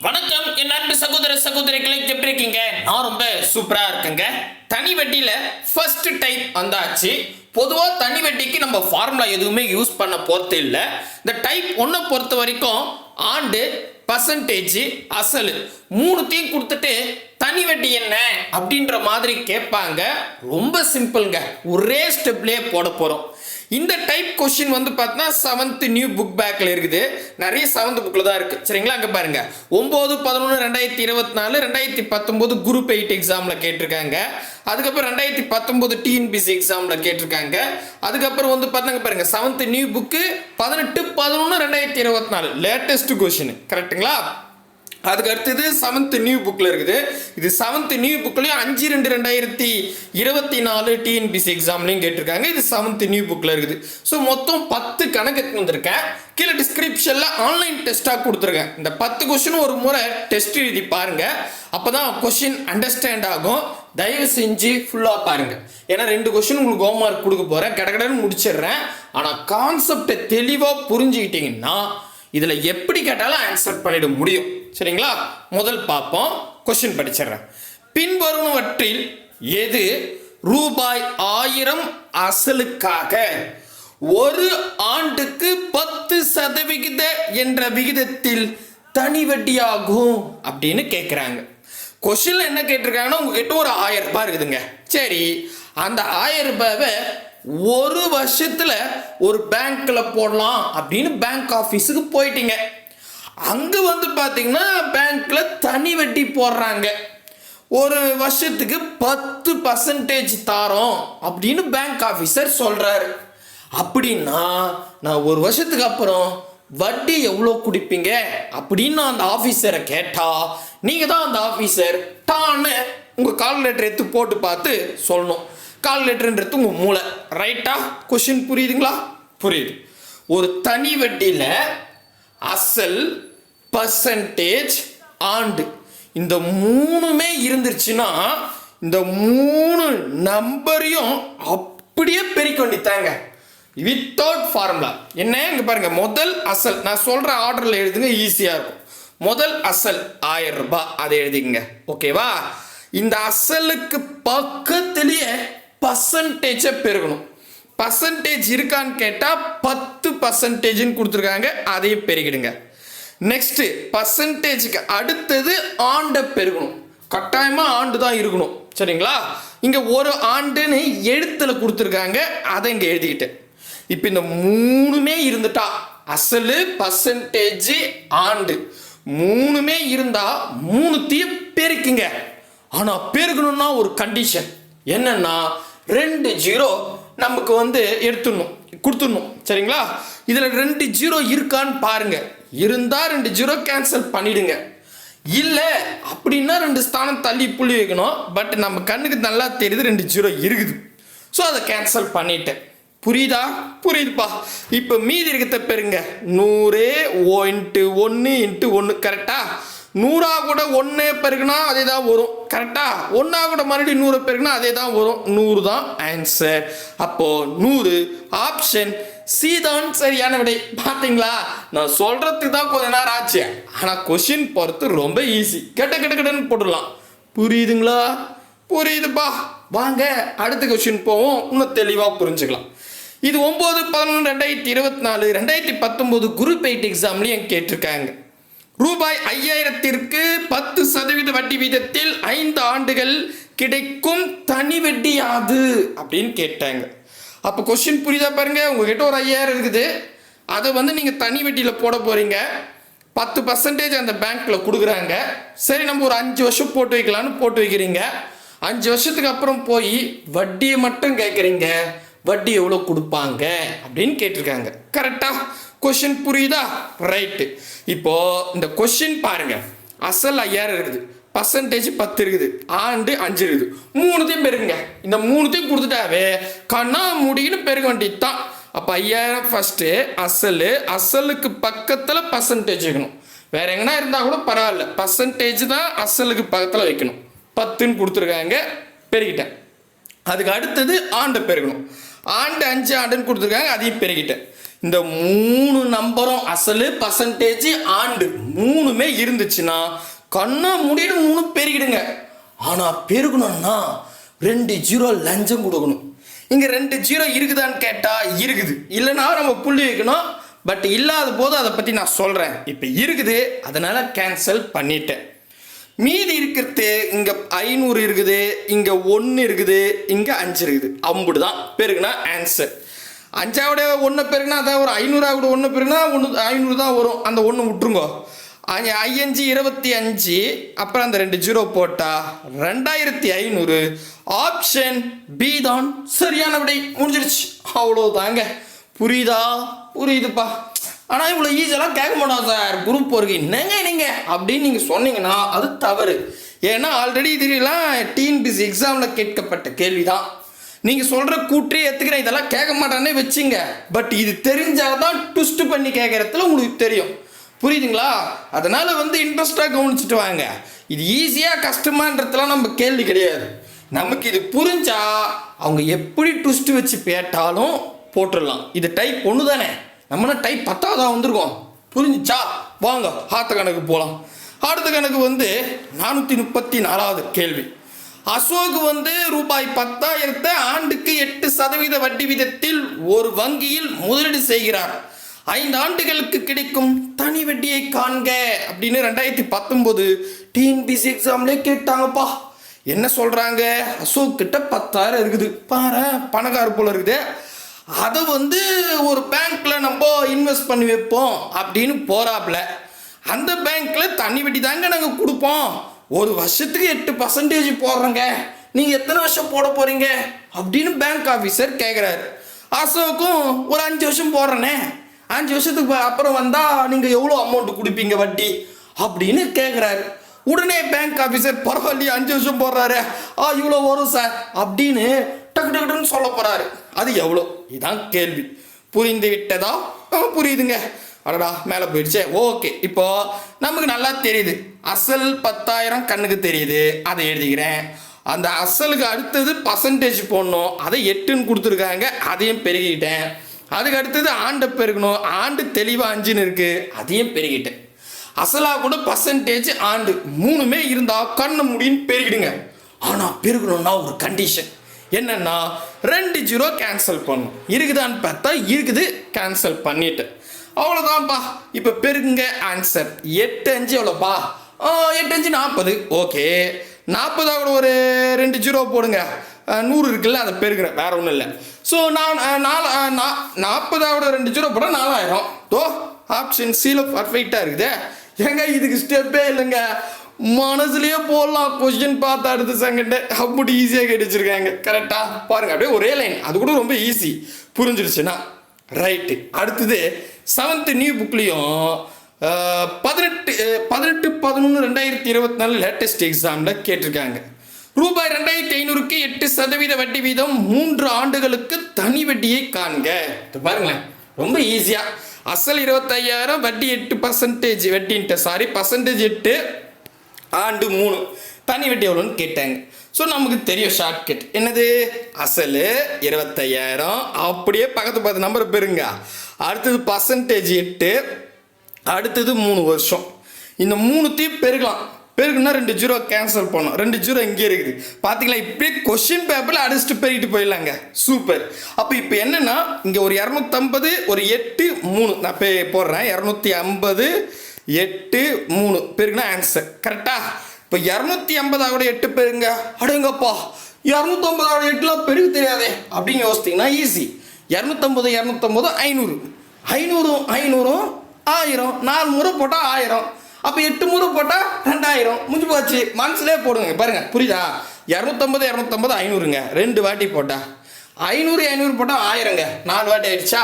வணக்கம். என் அன்பு சகோதர சகோதரிகளை எப்படி இருக்கீங்க? நான் ரொம்ப சூப்பரா இருக்கேங்க. தனி வட்டியில ஃபர்ஸ்ட் டைப் வந்தாச்சு. பொதுவாக தனி வட்டிக்கு நம்ம ஃபார்முலா எதுவுமே யூஸ் பண்ண போறது இல்லை. இந்த டைப் ஒன்றை பொறுத்த வரைக்கும் ஆண்டு பர்சன்டேஜ் அசல் மூணுத்தையும் கொடுத்துட்டு தனி வட்டி என்ன அப்படின்ற மாதிரி கேட்பாங்க. ரொம்ப சிம்பிள்ங்க ஒரே ஸ்டெப்லேயே போட போகிறோம் இந்த டைப் கொஸ்டின் வந்து பார்த்தீங்கன்னா செவன்த் நியூ புக் பேக்கில் இருக்குது. நிறைய செவன்த் புக்கில் தான் இருக்குது சரிங்களா? அங்கே பாருங்கள் ஒம்பது பதினொன்று ரெண்டாயிரத்தி இருபத்தி நாலு ரெண்டாயிரத்தி பத்தொம்போது குரூப் எயிட் எக்ஸாமில் கேட்டிருக்காங்க. அதுக்கப்புறம் ரெண்டாயிரத்தி பத்தொம்போது டிஎன்பிசி எக்ஸாமில் கேட்டிருக்காங்க. அதுக்கப்புறம் வந்து பார்த்தாங்க பாருங்க. செவன்த் நியூ புக்கு பதினெட்டு பதினொன்று ரெண்டாயிரத்தி இருபத்தி நாலு லேட்டஸ்ட் கொஸ்டின் கரெக்ட்டுங்களா அதுக்கு அடுத்தது செவன்த் நியூ புக்கில் இருக்குது. இது செவன்த் நியூ புக்லேயும் அஞ்சு ரெண்டு ரெண்டாயிரத்தி இருபத்தி நாலு டிஎன்பிசி எக்ஸாம்லையும் கேட்டிருக்காங்க. இது செவன்த் நியூ புக்கில் இருக்குது. ஸோ மொத்தம் பத்து கணக்கு வந்திருக்கேன். கீழே டிஸ்கிரிப்ஷனில் ஆன்லைன் டெஸ்ட்டாக கொடுத்துருக்கேன். இந்த பத்து கொஷினும் ஒரு முறை டெஸ்ட் எழுதி பாருங்கள் அப்போ தான் கொஷின் அண்டர்ஸ்டாண்ட் ஆகும். தயவு செஞ்சு ஃபுல்லாக பாருங்கள் ஏன்னா ரெண்டு கொஷின் உங்களுக்கு ஹோம்ஒர்க் கொடுக்க போகிறேன் கடகடன்னு முடிச்சிடுறேன். ஆனால் கான்செப்டை தெளிவாக புரிஞ்சுக்கிட்டிங்கன்னா இதில் எப்படி கேட்டாலும் ஆன்சர் பண்ணிட முடியும். சரிங்களா? முதல் பார்ப்போம். கொஸ்டின் படிச்சிடுறேன். பின்வருவனவற்றில் எது ரூபாய் ஆயிரம் அசலுக்காக? ஒரு ஆண்டுக்கு பத்து சதவிகித என்ற விகிதத்தில் தனி வட்டியாகும் அப்படின்னு கேட்குறாங்க கொஷின்ல என்ன கேட்டிருக்காங்கன்னா உங்ககிட்ட ஒரு ஆயிரம் ரூபாய் இருக்குதுங்க. சரி அந்த ஆயிரம் ரூபாவை ஒரு வருஷத்துல ஒரு பேங்க்ல போடலாம் அப்படின்னு பேங்க் ஆஃபீஸுக்கு போயிட்டீங்க. அங்க வந்து பாத்தீங்கன்னா பேங்க்ல தனி வட்டி போடுறாங்க. ஒரு வருஷத்துக்கு பத்து பர்சன்டேஜ் தாரோம் அப்படின்னு பேங்க் ஆஃபீஸர் சொல்றாரு. அப்படின்னா நான் ஒரு வருஷத்துக்கு அப்புறம் வட்டி எவ்வளோ குடிப்பீங்க? அப்படின்னு அந்த ஆஃபீஸரை கேட்டா நீங்க தான் அந்த ஆஃபீஸர் டான்னு உங்க கால்குலேட்டர் எடுத்து போட்டு பார்த்து சொல்லணும். கால்குலேட்டர்ன்றது உங்கள் மூளை. ரைட்டா கொஷின் புரியுதுங்களா? புரியுது. ஒரு தனி வட்டியில் அசல் பர்சன்டேஜ் ஆண்டு. இந்த மூணுமே இருந்துருச்சுன்னா இந்த மூணு நம்பரையும் அப்படியே பெருக்கொண்டித்தாங்க வித்தவுட் ஃபார்முலா என்ன? இங்கே பாருங்கள் முதல் அசல். நான் சொல்கிற ஆர்டரில் எழுதுங்க ஈஸியாக இருக்கும். முதல் அசல் ஆயிரம் ரூபாய். அதை எழுதிங்க ஓகேவா இந்த அசலுக்கு பக்கத்துலேயே பர்சன்டேஜை பெருகணும். பர்சன்டேஜ் இருக்கான்னு கேட்டால் பத்து பர்சன்டேஜ்னு கொடுத்துருக்காங்க. அதையும் பெருகிடுங்க நெக்ஸ்ட்டு பர்சன்டேஜுக்கு அடுத்தது ஆண்டை பெருகணும். கட்டாயமாக ஆண்டு தான் இருக்கணும். சரிங்களா? இங்கே ஒரு ஆண்டுன்னு எழுத்தில் கொடுத்துருக்காங்க. அதை இங்கே எழுதிக்கிட்டேன் இப்போ இந்த மூணுமே இருந்துட்டா அசலு பர்சன்டேஜ் ஆண்டு. மூணுமே இருந்தால் மூணுத்தையும் பெருக்குங்க. ஆனால் பெருகணும்னா ஒரு கண்டிஷன் என்னன்னா ரெண்டு ஜீரோ நமக்கு வந்து எடுத்துடணும் கொடுத்துடணும். சரிங்களா? இதில் ரெண்டு ஜீரோ இருக்கான்னு பாருங்கள் இருந்தால் ரெண்டு ஜீரோ கேன்சல் பண்ணிடுங்க. இல்லை அப்படின்னா ரெண்டு ஸ்தானம் தள்ளி புள்ளி வைக்கணும். பட் நம்ம கண்ணுக்கு நல்லா தெரியுது ரெண்டு ஜீரோ இருக்குது. ஸோ அதை கேன்சல் பண்ணிட்டேன். புரியுதா? புரியுதுப்பா. இப்போ மீதி இருக்கிறத பெருங்க நூறு ஓ இன்ட்டு ஒன்று இன்ட்டு ஒன்று கரெக்டாக நூறாக கூட ஒன்று பெருக்குனா அதே தான் வரும். கரெக்டாக ஒன்றா கூட மறுபடியும் நூறு பெருக்குனா அதே தான் வரும். நூறு தான் ஆன்சர் அப்போது நூறு ஆப்ஷன் சி தான் சரியான விடை. பார்த்தீங்களா நான் சொல்கிறதுக்கு தான் கொஞ்ச நேரம் ஆச்சு. ஆனால் கொஷின் பொறுத்து ரொம்ப ஈஸி கெட்ட கெட்ட கெட்டன்னு போட்டுடலாம். புரியுதுங்களா? புரியுதுப்பா. வாங்க அடுத்த கொஷின் போவோம். இன்னும் தெளிவாக புரிஞ்சுக்கலாம். இது ஒம்பது பதினொன்று ரெண்டாயிரத்தி இருபத்தி நாலு ரெண்டாயிரத்தி பத்தொம்போது குரூப் எயிட் எக்ஸாம்லையும் கேட்டிருக்காங்க. ரூபாய் ஐயாயிரத்திற்கு பத்து சதவீத வட்டி வீதத்தில் ஐந்து ஆண்டுகள் கிடைக்கும் தனி வட்டி யாது? அப்படின்னு கேட்டாங்க. அப்போ கொஸ்டின் புரியுதா பாருங்க. உங்ககிட்ட ஒரு ஐயாயிரம் இருக்குது. அதை வந்து நீங்கள் தனி வட்டியில் போட போகிறீங்க பத்து பர்சன்டேஜ் அந்த பேங்க்கில் கொடுக்குறாங்க. சரி நம்ம ஒரு அஞ்சு வருஷம் போட்டு வைக்கலான்னு போட்டு வைக்கிறீங்க. அஞ்சு வருஷத்துக்கு அப்புறம் போய் வட்டியை மட்டும் கேட்குறீங்க வட்டி எவ்வளோ கொடுப்பாங்க அப்படின்னு கேட்டிருக்காங்க. கரெக்டாக கொஷின் புரியுதா? ரைட்டு இப்போ இந்த கொஷின் பாருங்க. அசல் ஐயாயிரம் இருக்குது. பர்சன்டேஜ் பத்து இருக்குது. ஆண்டு அஞ்சு இருக்குது. மூணுத்தையும் பெருகுங்க இந்த மூணுத்தையும் கொடுத்துட்டாவே கண்ணா முடின்னு பெருக வேண்டியது தான் அப்போ ஐயாயிரம் ஃபஸ்ட்டு அசல். அசலுக்கு பக்கத்தில் பர்சன்டேஜ் வைக்கணும். வேற எங்கன்னா இருந்தால் கூட பரவாயில்ல. பர்சன்டேஜ் தான் அசலுக்கு பக்கத்தில் வைக்கணும். பத்துன்னு கொடுத்துருக்காங்க. பெருகிட்டேன் அதுக்கு அடுத்தது ஆண்டை பெருகணும் ஆண்டு அஞ்சு ஆண்டுன்னு கொடுத்துருக்காங்க அதையும் பெருகிட்டேன் இந்த மூணு நம்பரும் அசலு பர்சன்டேஜ் ஆண்டு மூணுமே இருந்துச்சுன்னா கண்ணை முடிடு மூணு பெருகிடுங்க. ஆனால் பெருகணும்னா ரெண்டு ஜீரோ லஞ்சம் கொடுக்கணும். இங்கே ரெண்டு ஜீரோ இருக்குதான்னு கேட்டால் இருக்குது. இல்லைன்னா நம்ம புள்ளி வைக்கணும். பட் இல்லாத போது அதை பற்றி நான் சொல்கிறேன் இப்போ இருக்குது அதனால் கேன்சல் பண்ணிட்டேன். மீதி இருக்கிறது இங்கே ஐநூறு இருக்குது இங்கே ஒன்று இருக்குது இங்கே அஞ்சு இருக்குது. அம்புடு தான் பெருக்குனா ஆன்சர் அஞ்சாவோட ஒன்று பெருக்குனா அதான் ஒரு ஐநூறாவோட ஒன்று பெருக்குனா ஒன்று ஐநூறு தான் வரும். அந்த ஒன்று விட்டுருங்கோ. அஞ்சு ஐயஞ்சு இருபத்தி அஞ்சு அப்புறம் அந்த ரெண்டு ஜீரோ போட்டா ரெண்டாயிரத்தி ஐநூறு. ஆப்ஷன் பி தான் சரியான விடை. முடிஞ்சிருச்சு. அவ்வளோதாங்க புரியுதா? புரியுதுப்பா. ஆனால் இவ்வளோ ஈஸியெல்லாம் கேட்க மாட்டோம் சார் குரூப் ஒர்க்கு என்னங்க நீங்கள் அப்படின்னு நீங்கள் சொன்னீங்கன்னா அது தவறு. ஏன்னா ஆல்ரெடி இதுலாம் டிஎன்பிசி எக்ஸாமில் கேட்கப்பட்ட கேள்வி தான் நீங்கள் சொல்கிற கூற்றே ஏற்றுக்கிறேன் இதெல்லாம் கேட்க மாட்டானே வச்சுங்க. பட் இது தெரிஞ்சால் தான் ட்விஸ்ட் பண்ணி கேட்குறதுல உங்களுக்கு தெரியும். புரியுதுங்களா? அதனால் வந்து இன்ட்ரெஸ்டாக கவனிச்சுட்டு வாங்க. இது ஈஸியாக கஷ்டமான்றதுலாம் நம்ம கேள்வி கிடையாது. நமக்கு இது புரிஞ்சால் அவங்க எப்படி ட்விஸ்ட் வச்சு பேட்டாலும் போட்டுடலாம். இது டைப் ஒன்று தானே நம்மனா டைப் பத்தாவதாக வந்திருக்கோம். புரிஞ்சுச்சா? வாங்க ஆத்த கணக்கு போகலாம் அடுத்த கணக்கு வந்து நானூற்றி முப்பத்தி நாலாவது கேள்வி. அசோக் வந்து ரூபாய் பத்தாயிரத்தை ஆண்டுக்கு எட்டு சதவீத வட்டி விதத்தில் ஒரு வங்கியில் முதலீடு செய்கிறார். ஐந்து ஆண்டுகளுக்கு கிடைக்கும் தனி வட்டியை காண்க அப்படின்னு ரெண்டாயிரத்தி பத்தொம்போது டிஎன்பிசி எக்ஸாம்லே கேட்டாங்கப்பா. என்ன சொல்கிறாங்க அசோக் கிட்ட பத்தாயிரம் இருக்குது. பாரு பணக்கார போல இருக்குது. அதை வந்து ஒரு பேங்க்கில் நம்ம இன்வெஸ்ட் பண்ணி வைப்போம் அப்படின்னு போகிறாப்புல அந்த பேங்க்கில் தண்ணி வட்டி தாங்க நாங்கள் கொடுப்போம். ஒரு வருஷத்துக்கு எட்டு பர்சன்டேஜ் போடுறோங்க. நீங்கள் எத்தனை வருஷம் போட போகிறீங்க அப்படின்னு பேங்க் ஆஃபீஸர் கேட்குறாரு அசோக்கும் ஒரு அஞ்சு வருஷம் போடுறேனே. அஞ்சு வருஷத்துக்கு அப்புறம் வந்தால் நீங்கள் எவ்வளோ அமௌண்ட் கொடுப்பீங்க வட்டி? அப்படின்னு கேட்குறாரு உடனே பேங்க் ஆஃபீஸர் பரவாயில்லையே அஞ்சு வருஷம் போடுறாரு. ஆ இவ்வளோ வரும் சார் அப்படின்னு டக்கு டக்கு டக்குன்னு சொல்ல போகிறாரு அது எவ்வளோ? இதான் கேள்வி. புரிந்து விட்டதா? புரியுதுங்க. அடடா மேலே போயிடுச்சே. ஓகே இப்போ நமக்கு நல்லா தெரியுது. அசல் பத்தாயிரம் கண்ணுக்கு தெரியுது. அதை எழுதிக்கிறேன். அந்த அசலுக்கு அடுத்தது பர்சன்டேஜ் போடணும். அதை எட்டுன்னு கொடுத்துருக்காங்க. அதையும் பெருகிக்கிட்டேன். அதுக்கு அடுத்தது ஆண்டை பெருகணும். ஆண்டு தெளிவாக அஞ்சுன்னு இருக்குது அதையும் பெருகிட்டேன். அசலாக கூட பர்சன்டேஜ் ஆண்டு. மூணுமே இருந்தால் கண்ணு முடின்னு பெருகிடுங்க. ஆனால் பெருகணும்னா ஒரு கண்டிஷன் என்னன்னா ரெண்டு ஜீரோ கேன்சல் பண்ணும் இருக்குதான்னு பார்த்தா இருக்குது கேன்சல் பண்ணிட்டேன் அவ்வளோதான்ப்பா இப்போ பெருகுங்க ஆன்சர் எட்டு அஞ்சு எவ்வளோப்பா எட்டு அஞ்சு நாற்பது ஓகே. நாற்பதாவோட ஒரு ரெண்டு ஜீரோ போடுங்க. நூறு இருக்குல்ல அதை பெருக்கிறேன். வேற ஒன்றும் இல்லை. ஸோ நான் நாலு அஹ், நா- நாற்பதாவோட ரெண்டு ஜீரோ போட நாலாயிரம். தோ ஆப்ஷன் சீல பர்ஃபெக்டாக இருக்குது. ஏங்க இதுக்கு ஸ்டெப்பே இல்லைங்க. மனசுலயே போடலாம். கொஸ்டின் பார்த்து அடுத்த செகண்டே அப்படி ஈஸியாக கேட்டுச்சிருக்காங்க கரெக்டா பாருங்க அப்படியே ஒரே லைன் அது கூட ரொம்ப ஈஸி புரிஞ்சிருச்சுன்னா? ரைட்டு அடுத்தது செவன்த் நியூ புக்லேயும் பதினெட்டு பதினெட்டு பதினொன்று ரெண்டாயிரத்தி இருபத்தி நாலு லேட்டஸ்ட் எக்ஸாமில் கேட்டிருக்காங்க. ரூபாய் ரெண்டாயிரத்தி ஐநூறுக்கு எட்டு சதவீத வட்டி வீதம் மூன்று ஆண்டுகளுக்கு தனி வட்டியை காண்க. பாருங்களேன் ரொம்ப ஈஸியாக அசல் இருபத்தையாயிரம் வட்டி எட்டு பர்சன்டேஜ் வட்டின்ட்டு சாரி பர்சன்டேஜ் எட்டு ஆண்டு மூணு. தனி வட்டி எவ்வளோன்னு கேட்டாங்க. ஸோ நமக்கு தெரியும் ஷார்ட்கட் என்னது? அசல் இருபத்தையாயிரம். அப்படியே பக்கத்து பக்கத்து நம்பர் பெறுங்க. அடுத்தது பர்சன்டேஜ் எட்டு. அடுத்தது மூணு வருஷம். இந்த மூணுத்தையும் பெருக்கலாம். பெருக்குன்னா ரெண்டு ஜீரோ கேன்சல் பண்ணோம் ரெண்டு ஜீரோ இங்கே இருக்குது. பார்த்தீங்களா இப்படியே கொஷின் பேப்பரில் அடிச்சுட்டு பெருகிட்டு போயிடலாங்க. சூப்பர் அப்போ இப்போ என்னென்னா இங்கே ஒரு இரநூத்தம்பது ஒரு எட்டு மூணு. நான் பே போடுறேன். இரநூத்தி ஐம்பது எட்டு மூணு. பேருக்குன்னா ஆன்சர் கரெக்டா இப்போ இரநூத்தி ஐம்பதாவோட எட்டு பெருங்க. அடங்கப்பா. இரநூத்தம்பதாவோட எட்டுலாம் பெருகு தெரியாதே. அப்படின்னு யோசித்தீங்கன்னா ஈஸி இரநூத்தம்பது இரநூத்தம்பது ஐநூறு. ஐநூறும் ஐநூறும் ஆயிரம். நாலு முறை போட்டால் ஆயிரம். அப்போ எட்டு முறை போட்டால் ரெண்டாயிரம். முடிஞ்சு போச்சு. மனசுலேயே போடுங்க. பாருங்க. புரியுதா? இரநூத்தம்பது இரநூத்தம்பது ஐநூறுங்க. ரெண்டு வாட்டி போட்டா. ஐநூறு ஐநூறு போட்டால் ஆயிரங்க. நாலு வாட்டி ஆயிடுச்சா?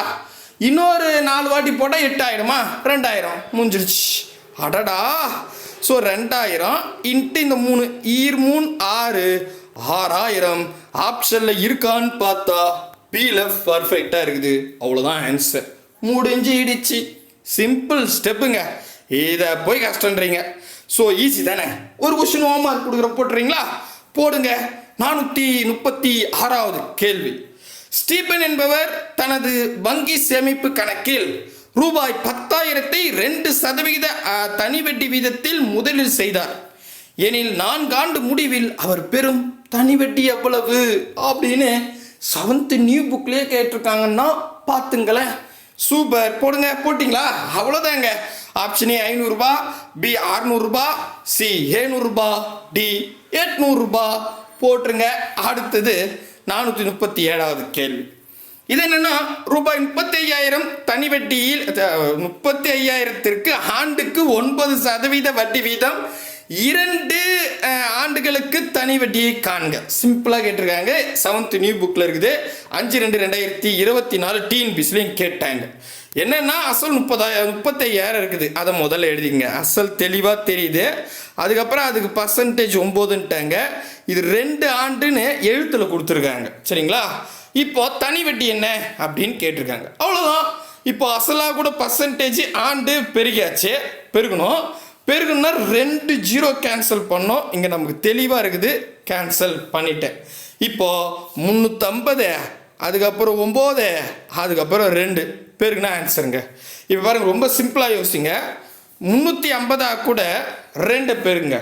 இன்னொரு நாலு வாட்டி போட்டால் எட்டாயிரமா? ரெண்டாயிரம். முடிஞ்சிருச்சு. அடடா. ஸோ ரெண்டாயிரம் இன்ட்டு இந்த மூணு ஈர் மூணு ஆறு. ஆறாயிரம். ஆப்ஷனில் இருக்கான்னு பார்த்தா பியில் பர்ஃபெக்டாக இருக்குது. அவ்வளோதான் ஆன்சர் முடிஞ்சிடுச்சு சிம்பிள் ஸ்டெப்புங்க இதை போய் கஷ்டன்றீங்க ஸோ ஈஸி தானே? ஒரு கொஸ்டின் ஹோம் மார்க் கொடுக்குற போட்டுறீங்களா? போடுங்க. நானூற்றி முப்பத்தி ஆறாவது கேள்வி. ஸ்டீபன் என்பவர் தனது வங்கி சேமிப்பு கணக்கில் ரூபாய் பத்தாயிரத்தை ரெண்டு சதவிகித அஹ், தனி வட்டி வீதத்தில் முதலீடு செய்தார். எனில் நான்காண்டு முடிவில் அவர் பெறும் தனி வட்டி எவ்வளவு? அப்படின்னு செவன்த் நியூ புக்லேயே கேட்டிருக்காங்கன்னா பார்த்துங்களேன். சூப்பர் போடுங்க. போட்டிங்களா? அவ்வளோதாங்க ஆப்ஷன் ஏ ஐநூறுரூபா பி அறுநூறுபா சி ஏழ்நூறுபா டி எட்நூறுபா. போட்டுருங்க. அடுத்தது நானூற்றி முப்பத்தி ஏழாவது கேள்வி. இது என்னன்னா ரூபாய் முப்பத்தி ஐயாயிரம் தனி வட்டியில் முப்பத்தி ஐயாயிரத்திற்கு ஆண்டுக்கு ஒன்பது சதவீத வட்டி வீதம் இரண்டு ஆண்டுகளுக்கு தனி வட்டியை காண்க. சிம்பிளாக கேட்டிருக்காங்க. செவன்த் நியூ புக்கில் இருக்குது. அஞ்சு ரெண்டு ரெண்டாயிரத்தி இருபத்தி நாலு டீன் கேட்டாங்க. என்னென்னா அசல் முப்பதாயிரம் முப்பத்தையாயிரம் இருக்குது. அதை முதல்ல எழுதிங்க அசல் தெளிவாக தெரியுது. அதுக்கப்புறம் அதுக்கு பர்சன்டேஜ் ஒம்போதுன்ட்டாங்க. இது ரெண்டு ஆண்டுன்னு எழுத்தில் கொடுத்துருக்காங்க. சரிங்களா? இப்போ தனி வட்டி என்ன அப்படின்னு கேட்டிருக்காங்க. அவ்வளோதான் இப்போ அசலாக கூட பர்சன்டேஜ் ஆண்டு பெருகியாச்சு. பெருகணும். பெருகுன்னா ரெண்டு ஜீரோ கேன்சல் பண்ணோம். இங்கே நமக்கு தெளிவாக இருக்குது. கேன்சல் பண்ணிட்டேன். இப்போது முந்நூற்றம்பது அதுக்கப்புறம் ஒம்பது அதுக்கப்புறம் ரெண்டு. பெருகுனா ஆன்சருங்க இப்போ பாருங்கள் ரொம்ப சிம்பிளாக யோசிங்க. முந்நூற்றி ஐம்பதா கூட ரெண்டு பெருங்க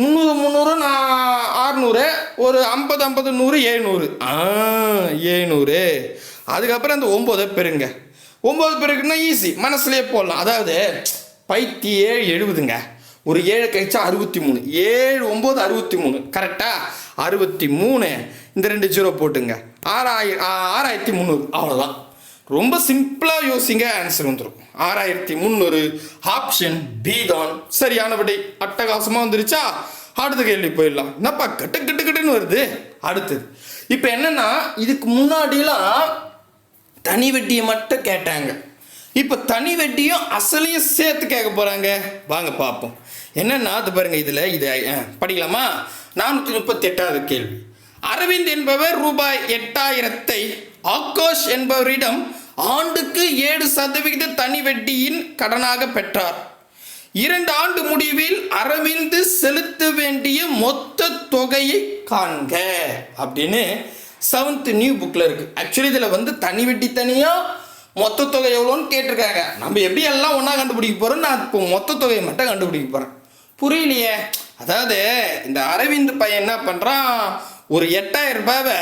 முந்நூறு முந்நூறு நான் ஆறுநூறு ஒரு ஐம்பது ஐம்பது நூறு ஏழ்நூறு ஆ ஏழ்நூறு அதுக்கப்புறம் அந்த ஒம்பது பெருங்க ஒம்பது பெருக்குன்னா ஈஸி மனசுலேயே போடலாம். அதாவது பைத்தி ஏழு எழுபதுங்க. ஒரு ஏழு கழிச்சா அறுபத்தி மூணு ஏழு ஒம்பது அறுபத்தி மூணு கரெக்டாக அறுபத்தி மூணு இந்த ரெண்டு ஜீரோ போட்டுங்க. ஆறாயிரம் ஆறாயிரத்தி முந்நூறு அவ்வளோதான் ரொம்ப சிம்பிளாக யோசிங்க ஆன்சர் வந்துடும் ஆறாயிரத்தி முந்நூறு ஆப்ஷன் பி தான். சரியான விடை அட்டகாசமாக வந்துருச்சா? அடுத்த கேள்வி போயிடலாம். என்னப்பா கட்டு கட்டு கட்டுன்னு வருது? அடுத்தது. இப்போ என்னென்னா இதுக்கு முன்னாடிலாம் தனி வெட்டியை மட்டும் கேட்டாங்க. இப்போ தனி வட்டியும் அசலையும் சேர்த்து கேட்க போகிறாங்க வாங்க பார்ப்போம். என்னென்னா அது பாருங்கள் இதில் இது படிக்கலாமா? நானூற்றி முப்பத்தி எட்டாவது கேள்வி. அரவிந்த் என்பவர் ரூபாய் எட்டாயிரத்தை ஆகாஷ் என்பவரிடம் ஆண்டுக்கு ஏழு சதவிகித தனி வட்டியின் கடனாக பெற்றார். இரண்டு ஆண்டு முடிவில் அரவிந்த் செலுத்த வேண்டிய மொத்த தொகையை காண்க அப்படின்னு செவன்த் நியூ புக்கில் இருக்குது ஆக்சுவலி இதில் வந்து தனி வெட்டி தனியாக மொத்த தொகை எவ்வளோன்னு கேட்டிருக்காங்க. நம்ம எப்படி எல்லாம் ஒன்றா கண்டுபிடிக்க போகிறோம் நான் இப்போ மொத்த தொகையை மட்டும் கண்டுபிடிக்க போகிறேன் புரியலையே? அதாவது இந்த அரவிந்த் பையன் என்ன பண்ணுறான் ஒரு எட்டாயிரம் ரூபாவை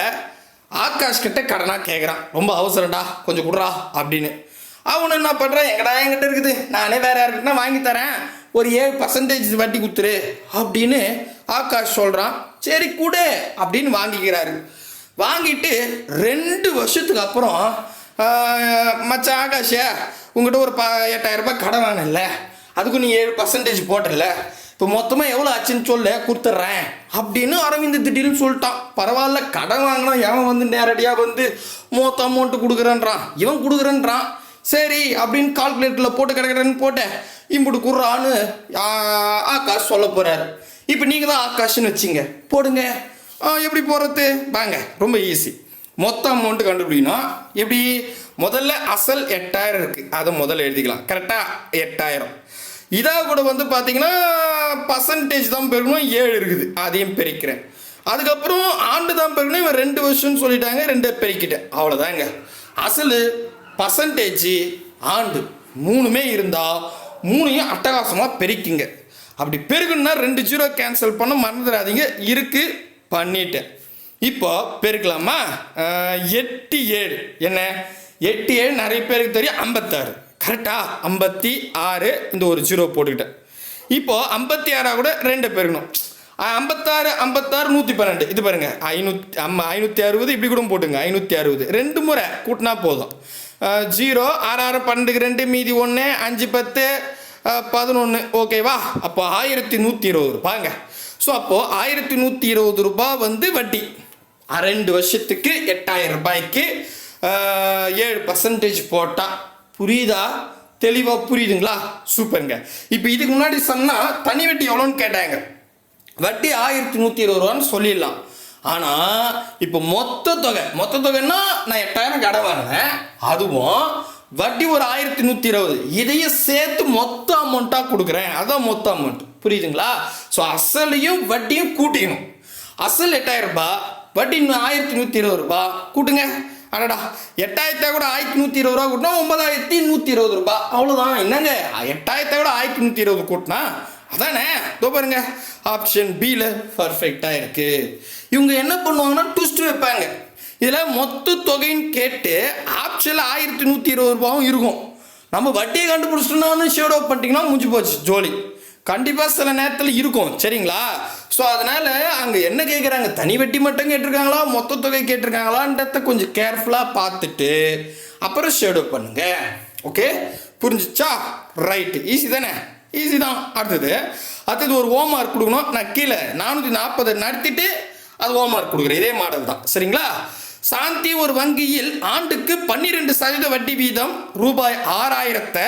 ஆகாஷ் கிட்ட கடனாக கேட்குறான் ரொம்ப அவசரம்டா கொஞ்சம் கொடுறா அப்படின்னு. அவனு என்ன பண்ணுறான் எங்கடா என்கிட்ட இருக்குது? நானே வேற யாருக்கிட்ட வாங்கி தரேன். ஒரு ஏழு பர்சன்டேஜ் வட்டி கொடுத்துரு அப்படின்னு ஆகாஷ் சொல்கிறான் சரி கொடு அப்படின்னு வாங்கிக்கிறாரு. வாங்கிட்டு ரெண்டு வருஷத்துக்கு அப்புறம் மச்ச மச்சான் ஆகாஷே உங்ககிட்ட ஒரு ப எட்டாயிரம் ரூபாய் கடன் வாங்கல அதுக்கு நீ ஏழு பர்சன்டேஜ் போட்டல இப்போ மொத்தமாக எவ்வளோ ஆச்சுன்னு சொல்ல கொடுத்துட்றேன். அப்படின்னு அரவிந்த் திடீர்னு சொல்லிட்டான். பரவாயில்ல கடன் வாங்கினா எவன் வந்து நேரடியாக வந்து மொத்த அமௌண்ட்டு கொடுக்குறேன்றான். இவன் கொடுக்குறேன்றான். சரி அப்படின்னு கால்குலேட்டரில் போட்டு கிடக்கிறேன்னு போட்டேன் இம்புட்டு குர்றான்னு ஆகாஷ் சொல்ல போகிறாரு இப்போ நீங்கள் தான் ஆகாஷ்னு வச்சிங்க. போடுங்க. எப்படி போகிறது வாங்க ரொம்ப ஈஸி மொத்த அமௌண்ட்டு கண்டுபிடிக்கணும் எப்படி? முதல்ல அசல் எட்டாயிரம் இருக்குது அதை முதல்ல எழுதிக்கலாம். கரெக்டாக எட்டாயிரம். இதாக கூட வந்து பார்த்தீங்கன்னா பர்சன்டேஜ் தான் பெருகணும் ஏழு இருக்குது. அதையும் பெருக்கிறேன். அதுக்கப்புறம் ஆண்டு தான் பெருகணும் இவன் ரெண்டு வருஷம்னு சொல்லிட்டாங்க. ரெண்டு பெருக்கிட்டேன். அவ்வளோதாங்க அசல் பர்சன்டேஜ் ஆண்டு மூணுமே இருந்தால் மூணையும் அட்டகாசமாக பெருக்கிங்க. அப்படி பெருகுன்னா ரெண்டு ஜீரோ கேன்சல் பண்ண மறந்துடாதீங்க. இருக்குது பண்ணிட்டேன். இப்போ பெருக்கலாமா? எட்டு ஏழு. என்ன? எட்டு ஏழு நிறைய பேருக்கு தெரியும். ஐம்பத்தாறு. கரெக்டா ஐம்பத்தி ஆறு இந்த ஒரு ஜீரோ போட்டுக்கிட்டேன். இப்போ ஐம்பத்தி ஆறாக கூட ரெண்டு பெருக்கணும். ஐம்பத்தாறு ஐம்பத்தாறு நூற்றி பன்னெண்டு. இது பாருங்க. ஐநூற்றி அம்மா ஐநூற்றி அறுபது இப்படி கூட போட்டுங்க. ஐநூற்றி அறுபது. ரெண்டு முறை கூட்டினா போதும். ஜீரோ ஆறு ஆறு பன்னெண்டுக்கு ரெண்டு மீதி ஒன்று அஞ்சு பத்து பதினொன்று ஓகேவா அப்போ ஆயிரத்தி நூற்றி இருபது ரூபாங்க. ஸோ அப்போது ஆயிரத்தி நூற்றி இருபது ரூபாய் வந்து வட்டி. ரெண்டு வருஷத்துக்கு எட்டாயிரம் ரூபாய்க்கு ஏழு பர்சன்டேஜ் போட்டால் புரியுதா? தெளிவாக புரியுதுங்களா? சூப்பருங்க. இப்போ இதுக்கு முன்னாடி சொன்னால் தனி வட்டி எவ்வளோன்னு கேட்டாங்க. வட்டி ஆயிரத்தி நூற்றி இருபது ரூபான்னு சொல்லிடலாம். ஆனால் இப்போ மொத்த தொகை மொத்த தொகைன்னா நான் எட்டாயிரம் கடை வாங்கினேன். அதுவும் வட்டி ஒரு ஆயிரத்தி நூற்றி இருபது. இதையும் சேர்த்து மொத்த அமௌண்ட்டாக கொடுக்குறேன். அதான் மொத்த அமௌண்ட் புரியுதுங்களா? ஸோ அசலையும் வட்டியும் கூட்டிக்கணும். அசல் எட்டாயிரம் ரூபாய் வட்டி இன்னும் ஆயிரத்தி நூற்றி இருபது ரூபாய் கூட்டுங்க. அடடா எட்டாயிரத்தை கூட ஆயிரத்தி நூற்றி இருபது ரூபா கூட்டினா ஒன்பதாயிரத்தி நூற்றி இருபது ரூபாய் அவ்வளோதான் என்னங்க? எட்டாயிரத்தை கூட ஆயிரத்தி நூற்றி இருபது கூட்டினா அதானே? இதோ பாருங்க ஆப்ஷன் பியில் பர்ஃபெக்டாக இருக்கு. இவங்க என்ன பண்ணுவாங்கன்னா ட்விஸ்ட் வைப்பாங்க. இதில் மொத்த தொகைன்னு கேட்டு ஆப்ஷனில் ஆயிரத்தி நூற்றி இருபது ரூபாவும் இருக்கும். நம்ம வட்டியை கண்டுபிடிச்சிட்டோம்னு ஷேட் அவுட் பண்ணிட்டீங்கன்னா முடிஞ்சு போச்சு ஜோலி. கண்டிப்பாக சில நேரத்தில் இருக்கும் சரிங்களா? ஸோ அதனால் அங்கே என்ன கேட்குறாங்க தனி வட்டி மட்டும் கேட்டிருக்காங்களா? மொத்த தொகை கேட்டிருக்காங்களான்றத கொஞ்சம் கேர்ஃபுல்லாக பார்த்துட்டு அப்புறம் ஷெடியூல் பண்ணுங்கள் பண்ணுங்க. ஓகே புரிஞ்சிச்சா? ரைட்டு ஈஸி தானே? ஈஸி தான். அடுத்தது அடுத்தது ஒரு ஹோம் மார்க் கொடுக்கணும். நான் கீழே நானூற்றி நாற்பது நடத்திட்டு அது ஹோம் மார்க் கொடுக்குறேன். இதே மாடல் தான். சரிங்களா? சாந்தி ஒரு வங்கியில் ஆண்டுக்கு பன்னிரெண்டு சதவீத வட்டி வீதம் ரூபாய் ஆறாயிரத்தை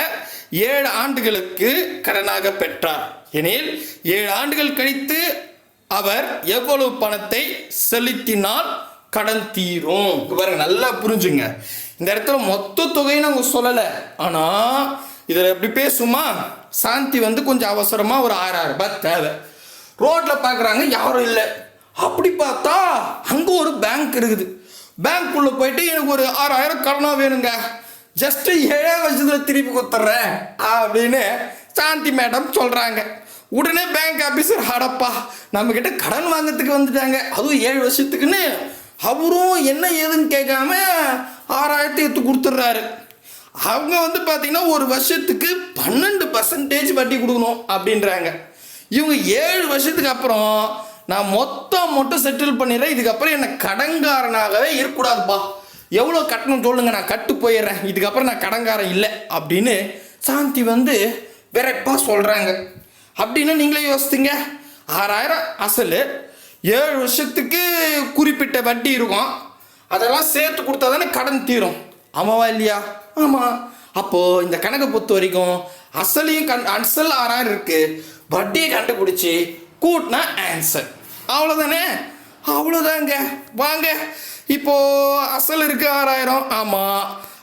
ஏழு ஆண்டுகளுக்கு கடனாக பெற்றார். எனில் ஏழு ஆண்டுகள் கழித்து அவர் எவ்வளவு பணத்தை செலுத்தினால் கடன் தீரும்? பாருங்க நல்லா புரிஞ்சுங்க. இந்த இடத்துல மொத்த தொகையை அவங்க சொல்லலை. ஆனா இதுல எப்படி பேசுமா? சாந்தி வந்து கொஞ்சம் அவசரமா ஒரு ஆறாயிரம் ரூபாய் தேவை. ரோட்ல பாக்குறாங்க யாரும் இல்லை. அப்படி பார்த்தா அங்க ஒரு பேங்க் இருக்குது. பேங்க்குள்ளே போயிட்டு எனக்கு ஒரு ஆறாயிரம் கடனா வேணுங்க. ஜஸ்ட் ஏழே வருஷத்துல திருப்பி கொடுத்துட்றேன் அப்படின்னு சாந்தி மேடம் சொல்றாங்க. உடனே பேங்க் ஆஃபீஸர் ஹடப்பா நம்ம கிட்ட கடன் வாங்குறதுக்கு வந்துட்டாங்க. அதுவும் ஏழு வருஷத்துக்குன்னு. அவரும் என்ன ஏதுன்னு கேட்காம ஆறாயிரத்தி எடுத்து கொடுத்துட்றாரு. அவங்க வந்து பார்த்தீங்கன்னா ஒரு வருஷத்துக்கு பன்னெண்டு பர்சன்டேஜ் வட்டி கொடுக்கணும் அப்படின்றாங்க. இவங்க ஏழு வருஷத்துக்கு அப்புறம் நான் மொத்தம் மட்டும் செட்டில் பண்ணிடுறேன். இதுக்கப்புறம் என்னை கடன்காரனாகவே இருக்கக்கூடாதுப்பா. எவ்வளோ கட்டணும் சொல்லுங்க நான் கட்டு போயிடுறேன். இதுக்கப்புறம் நான் கடன்காரன் இல்லை அப்படின்னு சாந்தி வந்து விரைப்பாக சொல்கிறாங்க அப்படின்னு நீங்களே யோசித்தீங்க. ஆறாயிரம் அசல். ஏழு வருஷத்துக்கு குறிப்பிட்ட வட்டி இருக்கும். அதெல்லாம் சேர்த்து கொடுத்தா தானே கடன் தீரும். ஆமாவா இல்லையா? ஆமாம் அப்போது இந்த கணக்கை பொறுத்த வரைக்கும் அசலையும் கண் அசல் ஆறாயிரம் இருக்குது வட்டியை கண்டுபிடிச்சி கூட்டினா ஆன்சர் அவ்வளோதானே அவ்வளோதாங்க வாங்க. இப்போது அசல் இருக்குது ஆறாயிரம். ஆமாம்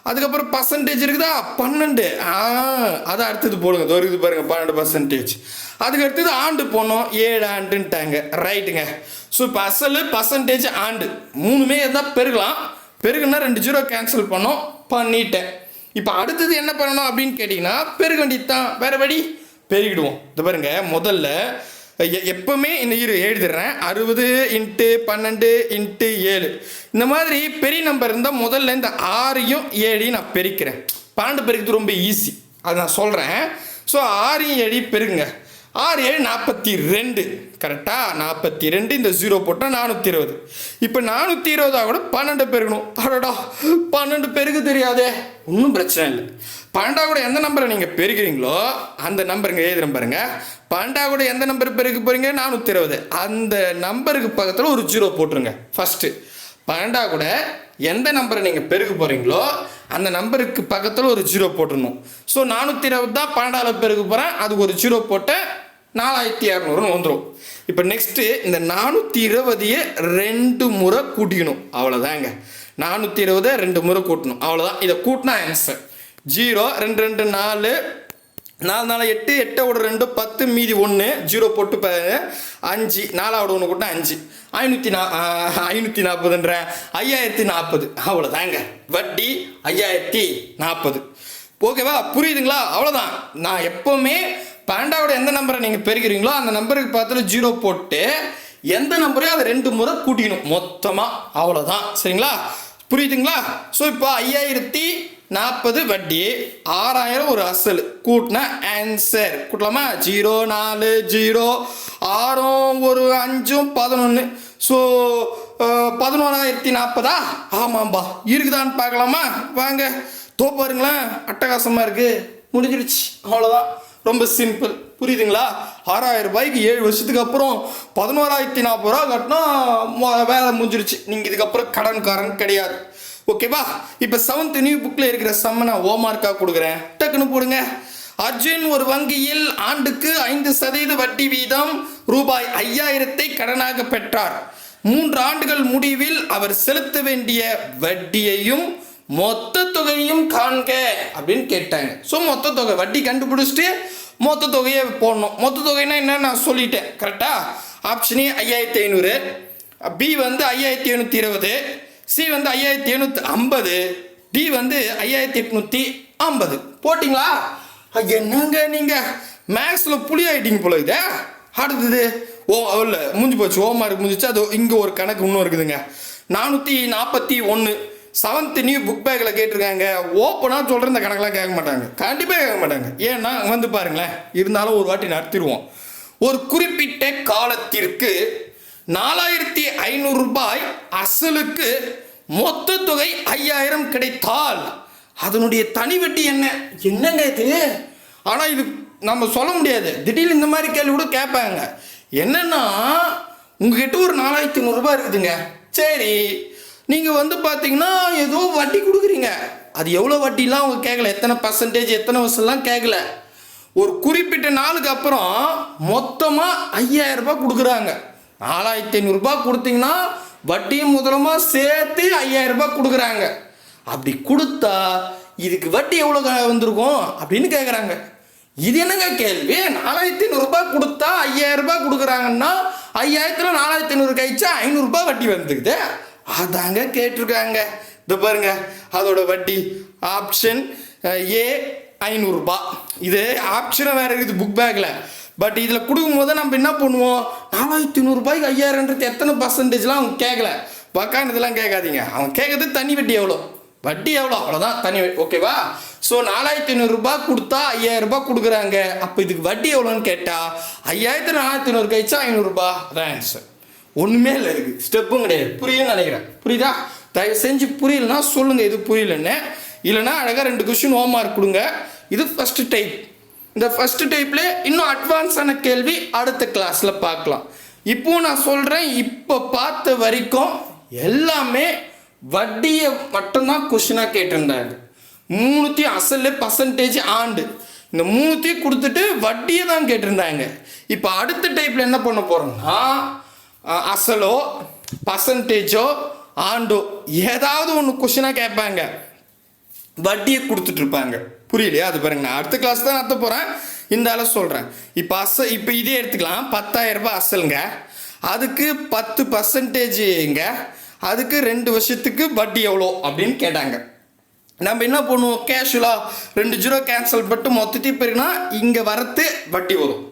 அதுக்கப்புறம் பர்சன்டேஜ் இருக்குதா? பன்னெண்டு. ஆ அதை அடுத்தது போடுங்க. இதோ பாருங்கள் பாருங்க. பன்னெண்டு பர்சன்டேஜ் அதுக்கு அடுத்தது ஆண்டு போனோம் ஏழு ஆண்டுன்ட்டாங்க. ரைட்டுங்க ஸோ இப்போ அசல் பர்சன்டேஜ் ஆண்டு. மூணுமே இருந்தால் பெருகலாம். பெருகுன்னா ரெண்டு ஜீரோ கேன்சல் பண்ணோம் பண்ணிட்டேன். இப்போ அடுத்தது என்ன பண்ணணும் அப்படின்னு கேட்டிங்கன்னா பெருக வேண்டியது தான் வேறு வழி? பெருகிடுவோம். இது பாருங்க முதல்ல எ- எப்பவுமே இந்த இரு எழுதிடுறேன். அறுபது இன்ட்டு பன்னெண்டு இன்ட்டு ஏழு. இந்த மாதிரி பெரிய நம்பர் இருந்தால் முதல்ல இந்த ஆறையும் ஏழையும் நான் பெருக்கிறேன். பன்னெண்டு பெருக்கிறது ரொம்ப ஈஸி அதை நான் சொல்கிறேன் ஸோ ஆறையும் ஏழையும் பெருங்க ஆறு ஏழு நாற்பத்தி ரெண்டு. கரெக்டாக நாற்பத்தி ரெண்டு இந்த ஜீரோ போட்டால் நானூற்றி இருபது. இப்போ நானூற்றி இருபதா கூட பன்னெண்டு பெருகணும் அடடா பன்னெண்டு பெருகு தெரியாதே. ஒன்றும் பிரச்சனை இல்லை. பன்னெண்டா கூட எந்த நம்பரை நீங்கள் பெருகிறீங்களோ அந்த நம்பருங்க எழுதுறேன் பாருங்க பன்னெண்டாக கூட எந்த நம்பர் பெருக்க போகிறீங்க நானூற்றி இருபது. அந்த நம்பருக்கு பக்கத்தில் ஒரு ஜீரோ போட்டுருங்க. ஃபஸ்ட்டு பன்னெண்டா கூட எந்த நம்பரை நீங்கள் பெருக்க போகிறீங்களோ அந்த நம்பருக்கு பக்கத்தில் ஒரு ஜீரோ போட்டுடணும் ஸோ நானூற்றி இருபது தான் பன்னெண்டாவில் பெருக்க போகிறேன் அதுக்கு ஒரு ஜீரோ போட்டேன். நாலாயிரத்தி இரநூறுன்னு வந்துடும் இப்போ நெக்ஸ்ட்டு இந்த நானூற்றி இருபதையே ரெண்டு முறை கூட்டிக்கணும். அவ்வளோதாங்க நானூற்றி இருபதை ரெண்டு முறை கூட்டணும். அவ்வளோதான் இதை கூட்டினா ஆன்சர் ஜீரோ ரெண்டு ரெண்டு நாலு. நாலு நாலு எட்டு எட்டோட ரெண்டு பத்து மீதி ஒன்று ஜீரோ போட்டு பாருங்க. அஞ்சு. நாலாவோட ஒன்று கூட்டினா அஞ்சு. ஐநூற்றி நா ஐநூற்றி நாற்பதுன்ற. ஐயாயிரத்தி நாற்பது. அவ்வளோதாங்க வட்டி ஐயாயிரத்தி நாற்பது. ஓகேவா? புரியுதுங்களா? அவ்வளோதான் நான் எப்போவுமே பன்னெண்டாவோட எந்த நம்பரை நீங்கள் பெருக்கிறீங்களோ அந்த நம்பருக்கு பார்த்துட்டு ஜீரோ போட்டு எந்த நம்பரையும் அதை ரெண்டு முறை கூட்டிக்கணும். மொத்தமாக அவ்வளோதான் சரிங்களா? புரியுதுங்களா? ஸோ இப்போ ஐயாயிரத்தி நாற்பது வட்டி ஆறாயிரம் ஒரு அசல். கூட்டினா ஆன்சர் கூட்டலாமா? ஜீரோ நாலு ஜீரோ ஆறும் ஒரு அஞ்சும் பதினொன்று ஸோ பதினோராயிரத்தி நாற்பதா? ஆமாம்பா. இருக்குதான்னு பார்க்கலாமா? வாங்க. தோ பாருங்களேன் அட்டகாசமாக இருக்குது முடிஞ்சிருச்சு. அவ்வளோதான் ரொம்ப சிம்பிள் புரியுதுங்களா? ஆறாயிரம் ரூபாய்க்கு ஏழு வருஷத்துக்கு அப்புறம் பதினோராயிரத்தி நாற்பது ரூபா கட்டினா வேலை முடிஞ்சிருச்சு. நீங்கள் இதுக்கப்புறம் கடன்காரன் கிடையாது. ஓகேவா இப்போ செவன்த் நியூ புக்கில் இருக்கிற செம்ம நான் ஓமார்க்காக கொடுக்குறேன். டக்குன்னு போடுங்க. அர்ஜுன் ஒரு வங்கியில் ஆண்டுக்கு ஐந்து சதவீத வட்டி வீதம் ரூபாய் ஐயாயிரத்தை கடனாக பெற்றார். மூன்று ஆண்டுகள் முடிவில் அவர் செலுத்த வேண்டிய வட்டியையும் மொத்த தொகையும் காண்க அப்படின்னு கேட்டாங்க. ஸோ மொத்த தொகை வட்டி கண்டுபிடிச்சிட்டு மொத்த தொகையை போடணும். மொத்த தொகைனா என்ன நான் சொல்லிட்டேன். கரெக்டாக ஆப்ஷன் ஏ ஐயாயிரத்தி ஐநூறு. பி வந்து ஐயாயிரத்தி எழுநூற்றி இருபது. சி வந்து ஐயாயிரத்தி எழுநூற்றி ஐம்பது. டி வந்து ஐயாயிரத்தி எட்நூற்றி ஐம்பது. போட்டிங்களா? என்னங்க நீங்கள் மேக்ஸில் புளி ஆகிட்டீங்க போல இதே அடுத்தது ஓ இல்லை முடிஞ்சு போச்சு. ஓ மார்க் முடிஞ்சிச்சு. அது இங்கே ஒரு கணக்கு இன்னும் இருக்குதுங்க. நானூற்றி நாற்பத்தி ஒன்று செவன்த் நியூ புக் பேக்கில் கேட்டிருக்காங்க. ஓப்பனாக சொல்கிற இந்த கணக்கெலாம் கேட்க மாட்டாங்க. கண்டிப்பாக கேட்க மாட்டாங்க. ஏன்னா வந்து பாருங்களேன் இருந்தாலும் ஒரு வாட்டி நடத்திடுவோம். ஒரு குறிப்பிட்ட காலத்திற்கு நாலாயிரத்தி ஐநூறு ரூபாய் அசலுக்கு மொத்த தொகை ஐயாயிரம் கிடைத்தால் அதனுடைய தனி வட்டி என்ன? என்னங்க இது? ஆனால் இது நம்ம சொல்ல முடியாது. திடீர்னு இந்த மாதிரி கேள்வி கூட கேட்பாங்க. என்னென்னா உங்ககிட்ட ஒரு நாலாயிரத்தி நூறுரூபா இருக்குதுங்க. சரி. நீங்கள் வந்து பார்த்தீங்கன்னா ஏதோ வட்டி கொடுக்குறீங்க. அது எவ்வளோ வட்டிலாம் அவங்க கேட்கல எத்தனை பர்சன்டேஜ் எத்தனை வருஷம்லாம் கேட்கல ஒரு குறிப்பிட்ட நாளுக்கு அப்புறம் மொத்தமாக ஐயாயிரம் ரூபாய் கொடுக்குறாங்க. நாலாயிரத்தி ஐநூறுரூபா கொடுத்தீங்கன்னா வட்டியும் முதலமாக சேர்த்து ஐயாயிரம் ரூபாய் கொடுக்குறாங்க. அப்படி கொடுத்தா இதுக்கு வட்டி எவ்வளோ க- வந்திருக்கும்? அப்படின்னு கேட்குறாங்க இது என்னங்க கேள்வி? நாலாயிரத்தி ஐநூறுரூபா கொடுத்தா ஐயாயிரம் ரூபாய் கொடுக்குறாங்கன்னா ஐயாயிரத்தில் நாலாயிரத்தி ஐநூறு கழிச்சா ஐநூறுரூபா வட்டி வந்துக்குது. அதாங்க கேட்டிருக்காங்க. இது பாருங்க அதோட வட்டி. ஆப்ஷன் ஏ ஐநூறுரூபா இது ஆப்ஷனாக வேறு இருக்குது புக் பேக்கில் பட் இதில் கொடுக்கும்போது நம்ம என்ன பண்ணுவோம்? நாலாயிரத்தி நூறுரூபாய்க்கு ஐயாயிரன்றது எத்தனை பர்சன்டேஜ்லாம் அவங்க கேட்கல பக்கான் இதெல்லாம் கேட்காதீங்க. அவங்க கேட்குறது தனி வட்டி எவ்வளோ? வட்டி எவ்வளோ? அவ்வளோதான் தனி வட்டி ஓகேவா ஸோ நாலாயிரத்தி ஐநூறுரூபா கொடுத்தா ஐயாயிரரூபா கொடுக்குறாங்க. அப்போ இதுக்கு வட்டி எவ்வளோன்னு கேட்டால் ஐயாயிரத்தி நாலாயிரத்தி ஐநூறு கழிச்சா ஐநூறுரூபா அதான் ஆன்சர் ஒன்றுமே இல்லை இருக்குது ஸ்டெப்பும் கிடையாது. புரியும்னு நினைக்கிறேன். புரியுதா? தயவு செஞ்சு புரியலன்னா சொல்லுங்கள் இது புரியலன்னு. இல்லைன்னா அழகாக ரெண்டு கொஷின் ஹோம் மார்க் கொடுங்க. இது ஃபஸ்ட்டு டைப் இந்த ஃபஸ்ட்டு டைப்பில் இன்னும் அட்வான்ஸான கேள்வி அடுத்த கிளாஸில் பார்க்கலாம். இப்போ நான் சொல்கிறேன் இப்போ பார்த்த வரைக்கும் எல்லாமே வட்டியை மட்டும்தான் கொஷினாக கேட்டிருந்தாங்க மூணுத்தையும் அசல் பர்சன்டேஜ் ஆண்டு. இந்த மூணுத்தையும் கொடுத்துட்டு வட்டியை தான் கேட்டிருந்தாங்க. இப்போ அடுத்த டைப்பில் என்ன பண்ண போகிறோம்னா அசலோ பர்சன்டேஜோ ஆண்டோ ஏதாவது ஒன்று கொஷினாக கேட்பாங்க. வட்டியை கொடுத்துட்ருப்பாங்க புரியலையா? அது பாருங்க நான் அடுத்த கிளாஸ் தான் நடத்த போகிறேன் இந்த அளவு சொல்கிறேன் இப்போ அசல் இப்போ இதே எடுத்துக்கலாம். பத்தாயிரம் ரூபாய் அசலுங்க. அதுக்கு பத்து பர்சன்டேஜுங்க அதுக்கு ரெண்டு வருஷத்துக்கு வட்டி எவ்வளோ அப்படின்னு கேட்டாங்க. நம்ம என்ன பண்ணுவோம்? கேஷுவலாக ரெண்டு ஜீரோ கேன்சல் பண்ணிட்டு மொத்தத்தையும் பெருனா இங்கே வரத்து வட்டி வரும்.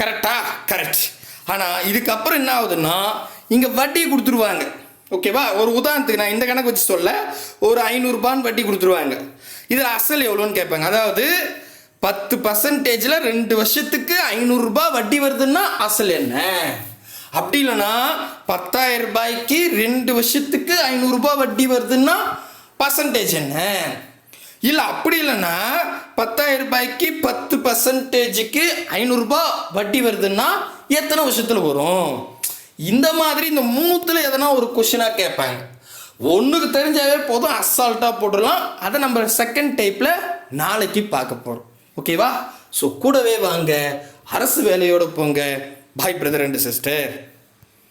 கரெக்டா கரெக்ட் ஆனால் இதுக்கப்புறம் என்ன ஆகுதுன்னா இங்கே வட்டி கொடுத்துருவாங்க. ஓகேவா ஒரு உதாரணத்துக்கு நான் இந்த கணக்கு வச்சு சொல்ல ஒரு ஐநூறுரூபான்னு வட்டி கொடுத்துருவாங்க. இதில் அசல் எவ்வளோன்னு கேட்பாங்க. அதாவது பத்து பர்சன்டேஜில் ரெண்டு வருஷத்துக்கு ஐநூறுரூபா வட்டி வருதுன்னா அசல் என்ன? அப்படி இல்லைன்னா பத்தாயிரம் ரூபாய்க்கு ரெண்டு வருஷத்துக்கு ஐநூறுரூபா வட்டி வருதுன்னா பர்சன்டேஜ் என்ன? இல்லை அப்படி இல்லைன்னா பத்தாயிரம் ரூபாய்க்கு பத்து பர்சன்டேஜுக்கு ஐநூறுரூபா வட்டி வருதுன்னா எத்தனை வருஷத்தில் வரும்? இந்த மாதிரி இந்த மூணுத்தில் எதனா ஒரு கொஷினாக கேட்பாங்க. ஒன்றுக்கு தெரிஞ்சாவே போதும் அசால்ட்டாக போட்டுடலாம். அதை நம்ம செகண்ட் டைப்பில் நாளைக்கு பார்க்க போகிறோம் ஓகேவா ஸோ கூடவே வாங்க. அரசு வேலையோடு போங்க. பாய் பிரதர் அண்ட் சிஸ்டர்